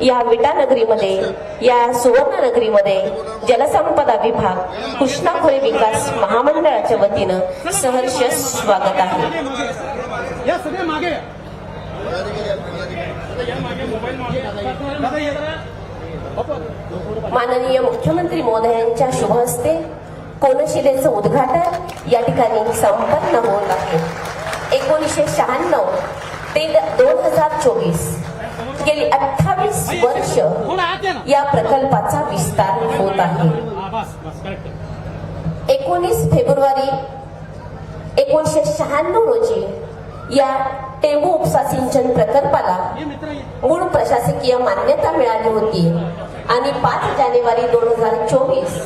या विटा नगरीमध्ये या सुवर्ण नगरीमध्ये जलसंपदा विभाग कृष्णा खोरे विकास महामंडळाच्या वतीनं सहर्ष स्वागत आहे. माननीय मुख्यमंत्री महोदयांच्या शुभ हस्ते कोनशिलेचं उद्घाटन या ठिकाणी संपन्न होत आहे. एकोणीसशे शहाण्णव ते दोन हजार चोवीस. गेली अठ्ठावीस वर्ष या प्रकल्पाचा विस्तार होत आहे. एकोणीस फेब्रुवारी एकोणीसशे शहाण्णव रोजी या टेंबू उपसा सिंचन प्रकल्पाला मूळ प्रशासकीय मान्यता मिळाली होती. आणि पाच जानेवारी दोन हजार चोवीस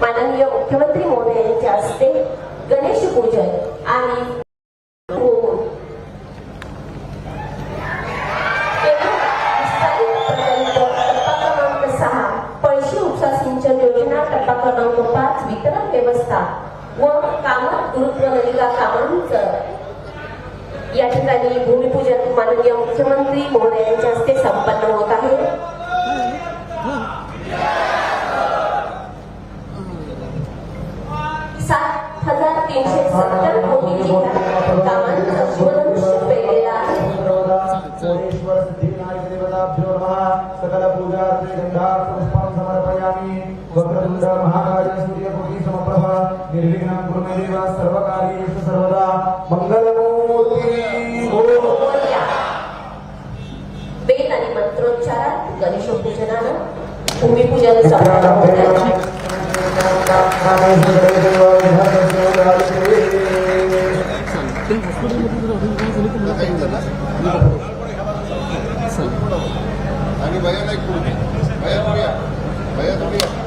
माननीय मुख्यमंत्री महोदयांच्या हस्ते गणेश पूजन आणि क्रमांक पाच वितरण व्यवस्था व कामत गुरुत्व नलिका कामांचं या ठिकाणी भूमिपूजन माननीय मुख्यमंत्री महोदयांच्या हस्ते संपन्न होत आहे. सात हजार तीनशे सत्तर कोटीची कामांचं पेरलेलं आहे. सकल पूजा गंधा वक्रतुंड महाकाय सूर्यकोटि समप्रभ निर्विघ्नं कुरु मे देव सर्वकार्येषु सर्वदा मंगलमूर्ती. वेद आणि मंत्रोच्चारात गणेश पूजनानं भूमिपूजन आणि भया नाही भया थोडी भया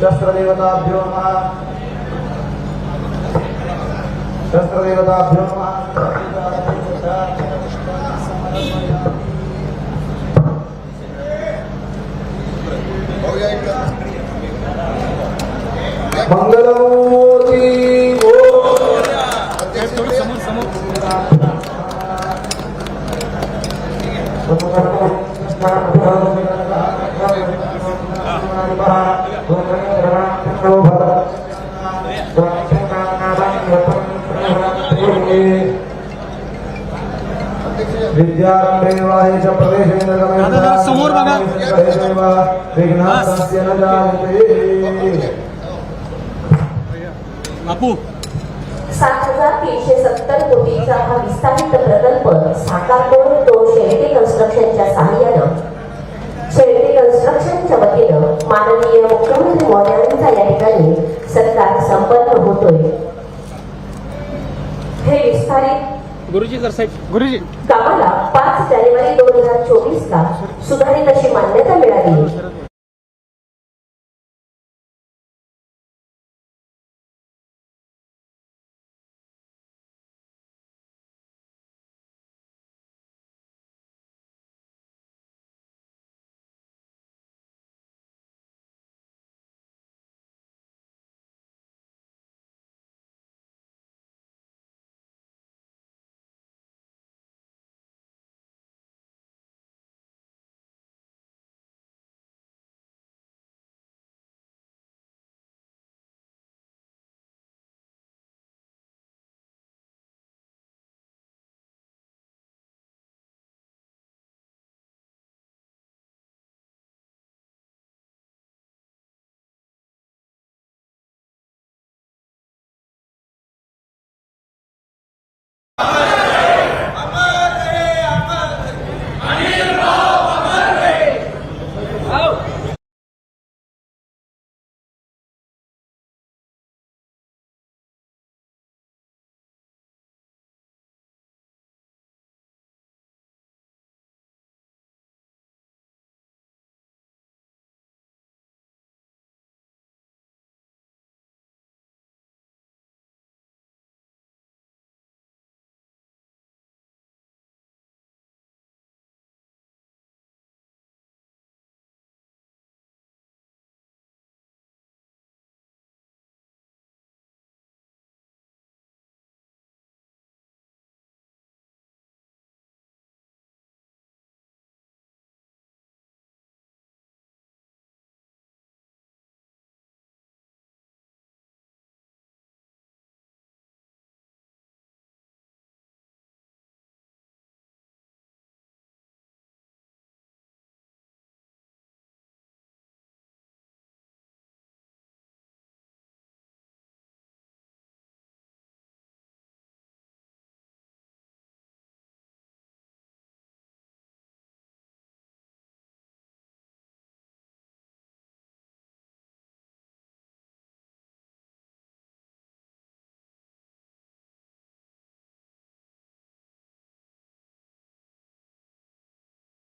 शस्त्रदेवताभ्यो नमः शस्त्रदेवताभ्यो भाऊया इकडं मंगलमूर्ती अध्यक्ष इकडे या. विद्यारंभे वाहे च प्रवेशे न गमे दादा, जरा समोर बघा. विघ्नास्य न जायते बापू सात हजार तीनशे सत्तर कोटीचा हा विस्तारित प्रकल्प साकार करून तो शेळके कन्स्ट्रक्शनच्या सहाय्यानं शेळके कन्स्ट्रक्शनच्या वतीनं माननीय मुख्यमंत्री महोदयांचा या ठिकाणी सत्कार संपन्न होतोय हे विस्तारित गुरुजी जर साहेब गुरुजी कामाला पाच जानेवारी दोन हजार चोवीस ला सुधारित अशी मान्यता मिळाली. Amen.